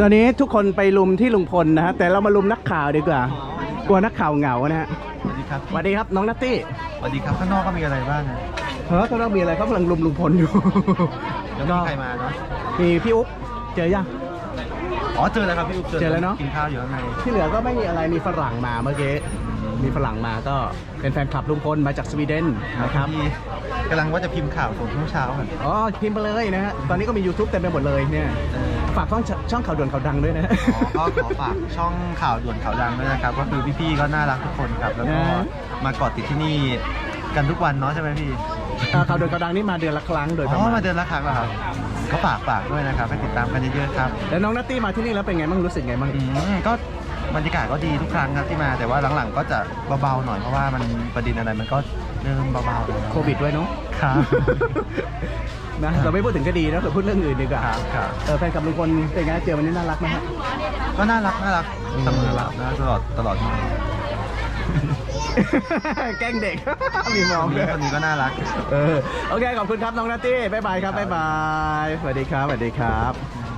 ตอนนี้ทุกคนไปลุมที่ลุงพลนะฮะแต่เรามาลุมนักข่าวดีกว่า กลัวนักข่าวเหงานะฮะสวัสดีครับสวัสดีครับน้องนัตตี้สวัสดีครับข้างนอกก็มีอะไรบ้างนะเฮ้ยเขาต้องมีอะไรเขากำลังลุมลุงพลอยู่ แล้วมีใครมาเนาะมีพี่อุ๊บเจอยัง อ๋อเจอแล้วครับพี่อุ๊บเจอแล้วเนอะ กินข้าวอยู่ข้างในที่เหลือก็ไม่มีอะไรมีฝรั่งมาเมื่อกี้มีฝรั่งมาก็เป็นแฟนคลับลุงพลมาจากสวีเดนนะครับมีกำลังว่าจะพิมพ์ข่าวส่งช่วงเช้ากันอ๋อพิมพ์ไปเลยนะฮะตอนนี้ก็มี YouTube เต็มไปหมดเลยเนี่ย เออ ฝากช่องช่องข่าวด่วนข่าวดังด้วยนะฮะอ๋อก็ขอฝากช่องข่าวด่วนข่าวดังด้วยนะครับ ก็คือพี่ๆก็น่ารักทุกคนครับ แล้วก็นะ มาเกาะติดที่นี่กันทุกวันเนาะใช่ไหมพี่ อ่าข่าวด่วนข่าวดังนี่มาเดือนละครั้งโดยประอ๋อ มามาณ เดือนละครั้งเหรอครับ ก็ฝากฝากด้วยนะครับให้ติดตามกันเยอะๆครับแล้วน้องนัตตี้มาที่นี่แล้วเป็นไงบ้างรู้สึกไงบ้าง อืมก็บรรยากาศก็ดีทุกครั้งครับที่มา แต่ว่าหลังๆก็จะเบาๆหน่อยเพราะว่ามันประเด็นอะไรมันก็เริ่มเบาๆแล้วโควิดด้วยเนาะ ครับ นะเราไม่พูดถึงคดีนะเราพูดเรื่องอื่นดีกว่าครับครับเออแฟนคลับลุงพลเป็นไงเจอวันนี้น่ารักไหมฮะ ก็น่ารักน่ารักเสมอแบบนะตลอดตลอดมาแกล้งเด็ก มีมคองนด้นี้วยคนนี้ก็น่ารัก เออ โอเค ขอบคุณครับ น้องนัตตี้บ๊ายบายครับบ๊ายบาย สวัสดีครับ สวัสดีครับ